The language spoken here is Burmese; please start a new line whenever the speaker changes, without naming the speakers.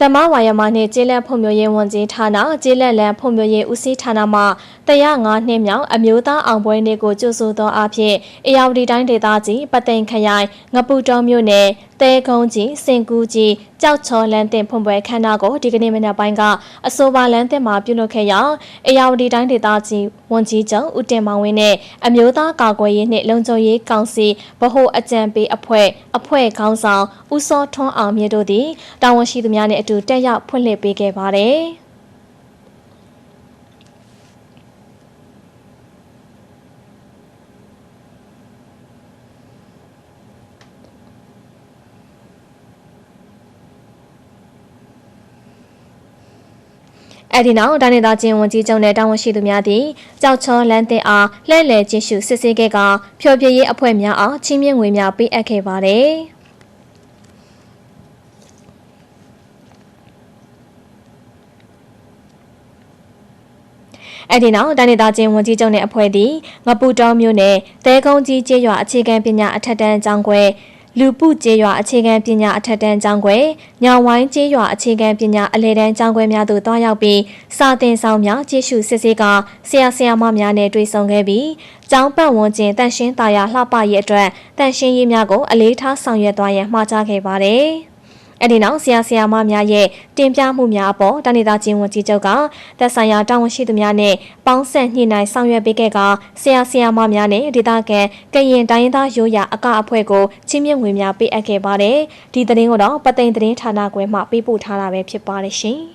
ဓမ္မဝါယမနှင့်ကျေးလက်ဖွံ့ဖြိုးရေးဝန်ကြီးဌာနကျေးလက်လန်ဖွံ့ဖြိုးရေးဦးစီးဌာနမှ105နှစ်မြောက်အမျိုးသားအောင်ပွဲနေ့ကိုကြိုဆိုသောအဖြစ်အေယာဝတီတိုင်းဒေသကြီးပသိမ်ခရိုင်ငပူတောမြို့နယ်တဲကုန်းကြီးစင်ကူးကြီး ကြောက်ချော်လန်းတင်ဖွံ့ပွဲခမ်းနားကိုဒီကနေ့မနက်ပိုင်းကအဆိုပါလန်းတင်မှာပြုလုပ်ခဲ့ရာအေယာဝတီတိုင်းဒေသကြီးဝန်ကြီးချုပ်ဦးတင်မောင်ဝင်းနဲ့အမျိုးသားကာကွယ်ရေးနှင့်လုံခြုံရေးကောင်စီဗဟိုအကြံပေးအဖွဲ့အဖွဲ့ခေါင်းဆောင်ဦးစောထွန်းအောင်မြင့်တို့သည်တာဝန်ရှိသူများနဲ့အတူတက်ရောက်ဖွင့်လှစ်ပေးခဲ့ပါတယ်။ အဲ့ဒီနောက်ဒါနေသားချင်းဝန်ကြီးချုပ်နဲ့တာဝန်ရှိသူများသည်ကြောက်ချောလန်းတင်အားလှည့်လည်ကျင်းရှုစစ်ဆေးခဲ့ကဖျော်ဖြေရေးအဖွဲ့များအားချင်းမြင့်ငွေများပေးအပ်ခဲ့ပါတယ်။အဲ့ဒီနောက်တိုင်းဒေသချင်းဝန်ကြီးချုပ်နဲ့အဖွဲ့သည်ငပူတောင်းမြို့နယ်တဲကုန်းကြီးကျေးရွာအခြေခံပညာအထက်တန်းကျောင်းခွဲ လူပုကျေးရွာအခြေခံပညာအထက်တန်းကျောင်းခွဲညောင်ဝိုင်းကျေးရွာအခြေခံပညာအလယ်တန်းကျောင်းခွဲများသို့တွားရောက်ပြီးစာသင်ဆောင်များကျေးရှုစစ်ဆေးကဆရာဆရာမများနဲ့တွေ့ဆုံခဲ့ပြီးကျောင်းပတ်ဝန်းကျင်တန့်ရှင်းသာယာလှပရေးအတွက်တန့်ရှင်းရေးများကိုအလေးထားဆောင်ရွက်သွားရန်မှာကြားခဲ့ပါတယ်။ အဲ့ဒီနောက်ဆရာဆရာမများရဲ့တင်ပြမှုများအပေါ်တနိဒာချင်းဝန်ကြီးချုပ်ကသက်ဆိုင်ရာတာဝန်ရှိသူများနဲ့ပေါင်းဆက်ညှိနှိုင်းဆောင်ရွက်ပေးခဲ့ကဆရာဆရာမများနဲ့ဒေသခံကရင်တိုင်းရင်းသားရိုးရာအကအဖွဲ့ကိုချင်းမြင့်ငွေများပေးအပ်ခဲ့ပါတယ်ဒီသတင်းကိုတော့ပသိမ်သတင်းဌာနကွယ်မှပေးပို့ထားတာပဲဖြစ်ပါတယ်ရှင်